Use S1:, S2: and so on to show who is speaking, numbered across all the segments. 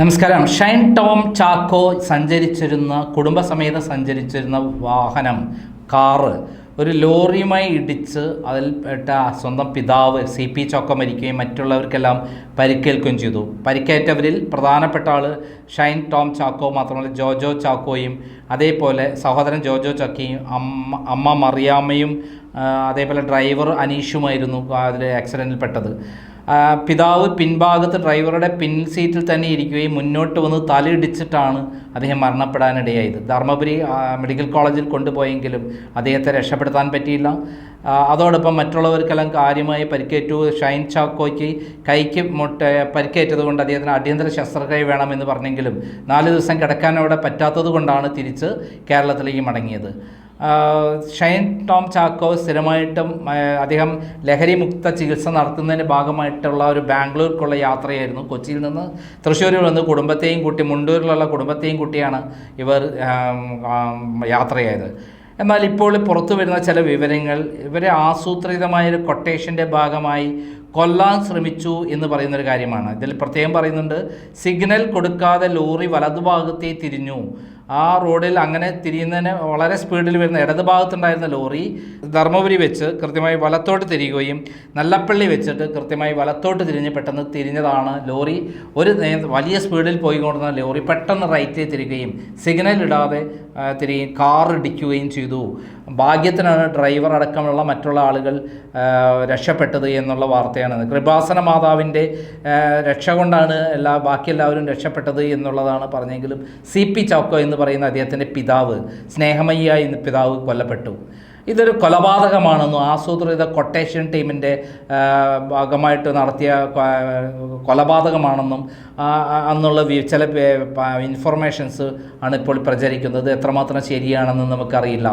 S1: നമസ്കാരം. ഷൈൻ ടോം ചാക്കോ സഞ്ചരിച്ചിരുന്ന കുടുംബസമേതം സഞ്ചരിച്ചിരുന്ന വാഹനം കാറ്. ഒരു ലോറിയുമായി ഇടിച്ച് അതിൽ പെട്ട സ്വന്തം പിതാവ് സി പി ചോക്ക മരിക്കുകയും മറ്റുള്ളവർക്കെല്ലാം പരിക്കേൽക്കുകയും ചെയ്തു. പരിക്കേറ്റവരിൽ പ്രധാനപ്പെട്ട ആൾ ഷൈൻ ടോം ചാക്കോ മാത്രമല്ല ജോജോ ചാക്കോയും അതേപോലെ സഹോദരൻ ജോജോ ചാക്കിയും അമ്മ അമ്മ മറിയാമ്മയും അതേപോലെ ഡ്രൈവർ അനീഷുമായിരുന്നു അതിൽ ആക്സിഡന്റിൽ പെട്ടത്. ആ, പിതാവ് പിൻഭാഗത്ത് ഡ്രൈവറുടെ പിൻ സീറ്റിൽ തന്നെ ഇരിക്കുകയും മുന്നോട്ട് വന്ന് തലയിടിച്ചിട്ടാണ് അദ്ദേഹം മരണപ്പെടാനിടയായത്. ധർമ്മപുരി മെഡിക്കൽ കോളേജിൽ കൊണ്ടുപോയെങ്കിലും അദ്ദേഹത്തെ രക്ഷപ്പെടുത്താൻ പറ്റിയില്ല. അതോടൊപ്പം മറ്റുള്ളവർക്കെല്ലാം കാര്യമായി പരിക്കേറ്റു. ഷൈൻ ചാക്കോയ്ക്ക് കൈക്ക് മുട്ട പരിക്കേറ്റത് കൊണ്ട് അദ്ദേഹത്തിന് അടിയന്തര ശസ്ത്രക്രിയ വേണമെന്ന് പറഞ്ഞെങ്കിലും നാല് ദിവസം കിടക്കാൻ അവിടെ പറ്റാത്തത് കൊണ്ടാണ് തിരിച്ച് കേരളത്തിലേക്ക് മടങ്ങിയത്. ഷൈൻ ടോം ചാക്കോ സ്ഥിരമായിട്ടും അദ്ദേഹം ലഹരി മുക്ത ചികിത്സ നടത്തുന്നതിന്റെ ഭാഗമായിട്ടുള്ള ഒരു ബാംഗ്ലൂർക്കുള്ള യാത്രയായിരുന്നു. കൊച്ചിയിൽ നിന്ന് തൃശ്ശൂരിൽ വന്ന് കുടുംബത്തെയും കൂട്ടി മുണ്ടൂരിലുള്ള കുടുംബത്തെയും കൂട്ടിയാണ് ഇവർ യാത്രയായത്. എന്നാൽ ഇപ്പോൾ പുറത്തു വരുന്ന ചില വിവരങ്ങൾ ഇവരെ ആസൂത്രിതമായ ഒരു കൊട്ടേഷന്റെ ഭാഗമായി കൊല്ലാൻ ശ്രമിച്ചു എന്ന് പറയുന്നൊരു കാര്യമാണ്. ഇതിൽ പ്രത്യേകം പറയുന്നുണ്ട് സിഗ്നൽ കൊടുക്കാതെ ലോറി വലതുഭാഗത്തെ തിരിഞ്ഞു. ആ റോഡിൽ അങ്ങനെ തിരിയുന്നതിന് വളരെ സ്പീഡിൽ വരുന്ന ഇടത് ഭാഗത്തുണ്ടായിരുന്ന ലോറി ധർമ്മപുരി വെച്ച് കൃത്യമായി വലത്തോട്ട് തിരിയുകയും നല്ലപ്പള്ളി വെച്ചിട്ട് കൃത്യമായി വലത്തോട്ട് തിരിഞ്ഞ് പെട്ടെന്ന് തിരിഞ്ഞതാണ് ലോറി. ഒരു വലിയ സ്പീഡിൽ പോയിക്കൊണ്ടിരുന്ന ലോറി പെട്ടെന്ന് റൈറ്റിൽ തിരികുകയും സിഗ്നൽ ഇടാതെ തിരികെയും കാർ ഇടിക്കുകയും ചെയ്തു. ഭാഗ്യത്തിനാണ് ഡ്രൈവർ അടക്കമുള്ള മറ്റുള്ള ആളുകൾ രക്ഷപ്പെട്ടത് എന്നുള്ള വാർത്തയാണ് കൃപാസന മാതാവിന്റെ രക്ഷ കൊണ്ടാണ് എല്ലാ ബാക്കി എല്ലാവരും രക്ഷപ്പെട്ടത് എന്നുള്ളതാണ് പറഞ്ഞെങ്കിലും സി പി ചാക്കോ എന്ന് പറയുന്ന അദ്ദേഹത്തിന്റെ പിതാവ് സ്നേഹമയ്യായ എന്ന പിതാവ് കൊല്ലപ്പെട്ടു. ഇതൊരു കൊലപാതകമാണെന്നും ആസൂത്രിത കൊട്ടേഷൻ ടീമിന്റെ ഭാഗമായിട്ട് നടത്തിയ കൊലപാതകമാണെന്നും എന്നുള്ള ചില ഇൻഫർമേഷൻസ് ആണ് ഇപ്പോൾ പ്രചരിക്കുന്നത്. എത്രമാത്രം ശരിയാണെന്ന് നമുക്കറിയില്ല.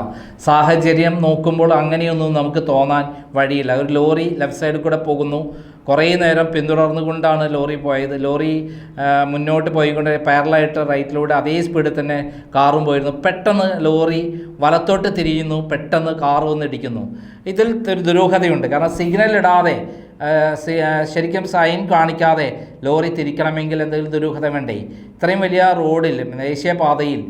S1: സാഹചര്യം നോക്കുമ്പോൾ അങ്ങനെയൊന്നും നമുക്ക് തോന്നാൻ വഴിയില്ല. ഒരു ലോറി ലെഫ്റ്റ് സൈഡിൽ കൂടെ പോകുന്നു. കുറേ നേരം പിന്തുടർന്നുകൊണ്ടാണ് ലോറി പോയത്. ലോറി മുന്നോട്ട് പോയിക്കൊണ്ട് പാരലായിട്ട് റൈറ്റിലൂടെ അതേ സ്പീഡിൽ തന്നെ കാറും പോയിരുന്നു. പെട്ടെന്ന് ലോറി വലത്തോട്ട് തിരിയുന്നു. പെട്ടെന്ന് കാർ വന്ന് ഇടിക്കുന്നു. ഇതിൽ ദുരൂഹതയുണ്ട്. കാരണം സിഗ്നൽ ഇടാതെ ശരിക്കും സൈൻ കാണിക്കാതെ ലോറി തിരിക്കണമെങ്കിൽ എന്തെങ്കിലും ദുരൂഹത വേണ്ടേ? ഇത്രയും വലിയ റോഡിൽ ദേശീയപാതയിൽ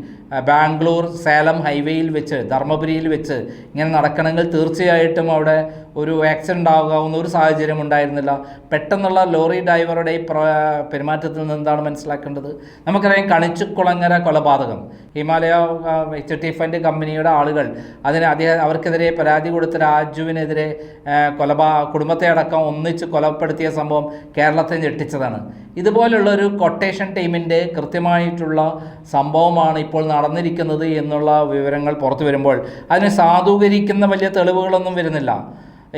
S1: ബാംഗ്ലൂർ സേലം ഹൈവേയിൽ വെച്ച് ധർമ്മപുരിയിൽ വെച്ച് ഇങ്ങനെ നടക്കണമെങ്കിൽ തീർച്ചയായിട്ടും അവിടെ ഒരു ആക്സിഡന്റ് ആകാവുന്ന ഒരു സാഹചര്യം ഉണ്ടായിരുന്നില്ല. പെട്ടെന്നുള്ള ലോറി ഡ്രൈവറുടെ പെരുമാറ്റത്തിൽ നിന്ന് എന്താണ് മനസ്സിലാക്കേണ്ടത്? നമുക്കറിയാം കണിച്ചുകുളങ്ങര കൊലപാതകം. ഹിമാലയ എച്ച് ടി ഫണ്ട് കമ്പനിയുടെ ആളുകൾ അതിന് അദ്ദേഹം അവർക്കെതിരെ പരാതി കൊടുത്ത രാജുവിനെതിരെ കൊലപാ കുടുംബത്തെ അടക്കം ഒന്നിച്ച് കൊലപ്പെടുത്തിയ സംഭവം കേരളത്തെ ഞെട്ടിച്ചതാണ്. ഇതുപോലുള്ള ഒരു കൊട്ടേഷൻ ടീമിന്റെ കൃത്യമായിട്ടുള്ള സംഭവമാണ് ഇപ്പോൾ നടന്നിരിക്കുന്നത് എന്നുള്ള വിവരങ്ങൾ പുറത്തു വരുമ്പോൾ അതിനെ സാധൂകരിക്കുന്ന വലിയ തെളിവുകളൊന്നും വരുന്നില്ല.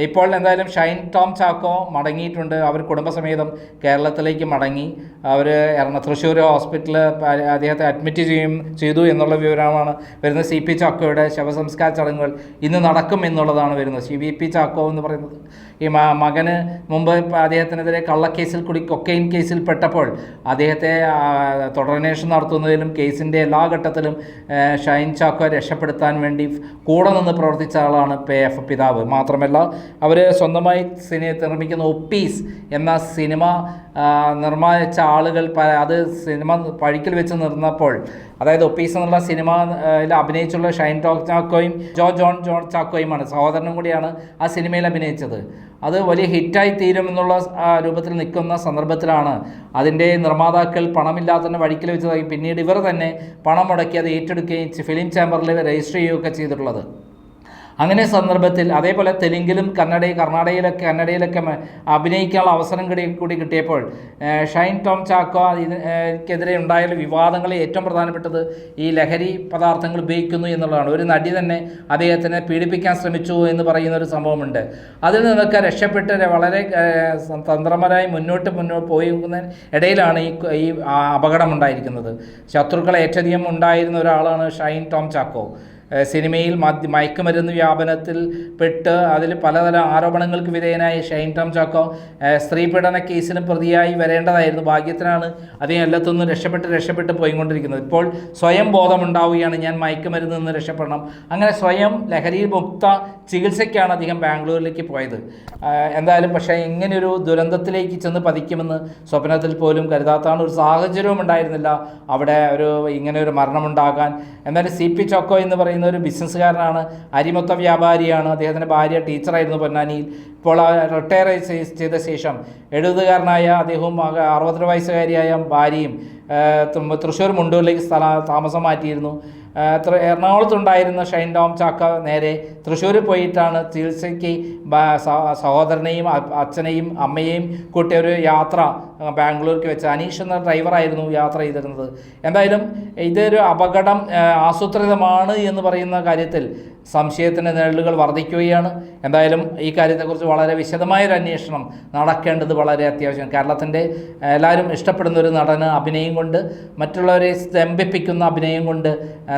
S1: ഇപ്പോൾ എന്തായാലും ഷൈൻ ടോം ചാക്കോ മടങ്ങിയിട്ടുണ്ട്. അവർ കുടുംബസമേതം കേരളത്തിലേക്ക് മടങ്ങി. അവർ എറണ തൃശ്ശൂർ ഹോസ്പിറ്റലിൽ അദ്ദേഹത്തെ അഡ്മിറ്റ് ചെയ്യും ചെയ്തു എന്നുള്ള വിവരമാണ് വരുന്ന സി പി ചാക്കോയുടെ ശവസംസ്കാര ചടങ്ങുകൾ ഇന്ന് നടക്കും എന്നുള്ളതാണ് വരുന്നത്. സി വി പി ചാക്കോ എന്ന് പറയുന്നത് ഈ മകന് മുമ്പ് അദ്ദേഹത്തിനെതിരെ കള്ളക്കേസിൽ കൂടി കൊക്കൈൻ കേസിൽ പെട്ടപ്പോൾ അദ്ദേഹത്തെ തുടരന്വേഷണം നടത്തുന്നതിലും കേസിന്റെ എല്ലാ ഘട്ടത്തിലും ഷൈൻ ചാക്കോ രക്ഷപ്പെടുത്താൻ വേണ്ടി കൂടെ നിന്ന് പ്രവർത്തിച്ച ആളാണ് പി എഫ് പിതാവ്. മാത്രമല്ല അവർ സ്വന്തമായി സിനി നിർമ്മിക്കുന്ന ഒപ്പീസ് എന്ന സിനിമ നിർമ്മിച്ച ആളുകൾ അത് സിനിമ പഴിക്കൽ വെച്ച് നിർന്നപ്പോൾ അതായത് ഒപ്പീസ് എന്നുള്ള സിനിമയിൽ അഭിനയിച്ചുള്ള ഷൈൻ ടോക് ചാക്കോയും ജോ ജോൺ ജോൺ ചാക്കോയുമാണ് സഹോദരനും കൂടിയാണ് ആ സിനിമയിൽ അഭിനയിച്ചത്. അത് വലിയ ഹിറ്റായി തീരുമെന്നുള്ള രൂപത്തിൽ നിൽക്കുന്ന സന്ദർഭത്തിലാണ് അതിന്റെ നിർമ്മാതാക്കൾ തന്നെ വഴിക്കൽ വെച്ചതായി പിന്നീട് ഇവർ തന്നെ പണം മുടക്കി അത് ഏറ്റെടുക്കുകയും ഫിലിം ചേംബറിൽ രജിസ്റ്റർ ചെയ്യുകയൊക്കെ ചെയ്തിട്ടുള്ളത്. അങ്ങനെ സന്ദർഭത്തിൽ അതേപോലെ തെലുങ്കിലും കന്നഡ കർണാടകയിലൊക്കെ കന്നഡയിലൊക്കെ അഭിനയിക്കാനുള്ള അവസരം കൂടി കൂടി കിട്ടിയപ്പോൾ ഷൈൻ ടോം ചാക്കോ ഇതിനെതിരെ ഉണ്ടായ വിവാദങ്ങളിൽ ഏറ്റവും പ്രധാനപ്പെട്ടത് ഈ ലഹരി പദാർത്ഥങ്ങൾ ഉപയോഗിക്കുന്നു എന്നുള്ളതാണ്. ഒരു നടി തന്നെ അദ്ദേഹത്തിനെ പീഡിപ്പിക്കാൻ ശ്രമിച്ചു എന്ന് പറയുന്ന ഒരു സംഭവമുണ്ട്. അതിൽ നിന്നൊക്കെ രക്ഷപ്പെട്ട് വളരെ തന്ത്രപരമായി മുന്നോട്ട് മുന്നോട്ട് പോകുന്ന ഇടയിലാണ് ഈ ഈ അപകടം ഉണ്ടായിരിക്കുന്നത്. ശത്രുക്കൾ ഏറ്റധികം ഉണ്ടായിരുന്ന ഒരാളാണ് ഷൈൻ ടോം ചാക്കോ. സിനിമയിൽ മദ്യ മയക്കുമരുന്ന് വ്യാപനത്തിൽ പെട്ട് അതിൽ പലതരം ആരോപണങ്ങൾക്ക് വിധേയനായ ഷൈൻ ടോം ചാക്കോ സ്ത്രീ പീഡന കേസിന് പ്രതിയായി വരേണ്ടതായിരുന്നു. ഭാഗ്യത്തിനാണ് അദ്ദേഹം എല്ലാത്തൊന്നും രക്ഷപ്പെട്ട് രക്ഷപ്പെട്ട് പോയിക്കൊണ്ടിരിക്കുന്നത്. ഇപ്പോൾ സ്വയം ബോധമുണ്ടാവുകയാണ്. ഞാൻ മയക്കുമരുന്ന് നിന്ന് രക്ഷപ്പെടണം. അങ്ങനെ സ്വയം ലഹരി മുക്ത ചികിത്സയ്ക്കാണ് അദ്ദേഹം ബാംഗ്ലൂരിലേക്ക് പോയത്. എന്തായാലും പക്ഷേ ഇങ്ങനെയൊരു ദുരന്തത്തിലേക്ക് ചെന്ന് പതിക്കുമെന്ന് സ്വപ്നത്തിൽ പോലും കരുതാത്താണ് ഒരു സാഹചര്യവും ഉണ്ടായിരുന്നില്ല അവിടെ ഒരു ഇങ്ങനെ ഒരു മരണമുണ്ടാകാൻ. എന്നാലും സി പി ചൊക്കോ എന്ന് പറയുന്ന ഒരു ബിസിനസ്സുകാരനാണ്. അരിമൊത്ത വ്യാപാരിയാണ്. അദ്ദേഹത്തിന്റെ ഭാര്യ ടീച്ചറായിരുന്നു പൊന്നാനിയിൽ. ഇപ്പോൾ റിട്ടയർ ചെയ്ത ശേഷം എഴുപതുകാരനായ അദ്ദേഹവും അറുപത്തിരണ്ട് അറുപത്തിര വയസ്സുകാരിയായ ഭാര്യയും തൃശ്ശൂർ മുണ്ടൂരിലേക്ക് സ്ഥല താമസം മാറ്റിയിരുന്നു. എറണാകുളത്തുണ്ടായിരുന്ന ഷൈൻ ടോം ചാക്ക നേരെ തൃശ്ശൂർ പോയിട്ടാണ് ചികിത്സയ്ക്ക് സഹോദരനെയും അച്ഛനെയും അമ്മയെയും കൂട്ടിയ ഒരു യാത്ര ബാംഗ്ലൂർക്ക് വെച്ച്. അനീഷ് എന്ന ഡ്രൈവറായിരുന്നു യാത്ര ചെയ്തിരുന്നത്. എന്തായാലും ഇതൊരു അപകടം ആസൂത്രിതമാണ് എന്ന് പറയുന്ന കാര്യത്തിൽ സംശയത്തിന്റെ നിഴലുകൾ വർദ്ധിക്കുകയാണ്. എന്തായാലും ഈ കാര്യത്തെക്കുറിച്ച് വളരെ വിശദമായൊരു അന്വേഷണം നടക്കേണ്ടത് വളരെ അത്യാവശ്യം കേരളത്തിന്റെ എല്ലാവരും ഇഷ്ടപ്പെടുന്ന ഒരു നടന് അഭിനയം കൊണ്ട് മറ്റുള്ളവരെ സ്തംഭിപ്പിക്കുന്ന അഭിനയം കൊണ്ട്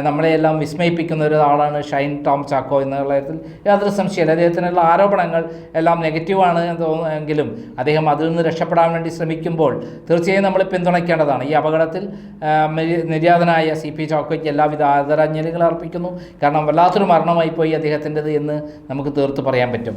S1: നമ്മളെയെല്ലാം വിസ്മയിപ്പിക്കുന്ന ഒരാളാണ് ഷൈൻ ടോം ചാക്കോ എന്നുള്ള കാര്യത്തിൽ യാതൊരു സംശയമില്ല അദ്ദേഹത്തിനുള്ള ആരോപണങ്ങൾ എല്ലാം നെഗറ്റീവാണ് എന്ന് തോന്നുമെങ്കിലും അദ്ദേഹം അതിൽ നിന്ന് രക്ഷപ്പെടാൻ വേണ്ടി ശ്രമിക്കുമ്പോൾ തീർച്ചയായും നമ്മൾ പിന്തുണയ്ക്കേണ്ടതാണ്. ഈ അപകടത്തിൽ നിര്യാതനായ സി പി ചാക്കോയ്ക്ക് എല്ലാവിധ ആദരാഞ്ജലികൾ അർപ്പിക്കുന്നു. കാരണം വല്ലാത്തൊരു മരണമായി പോയി അദ്ദേഹത്തിന്റെത് എന്ന് നമുക്ക് തീർത്ത് പറയാൻ പറ്റും.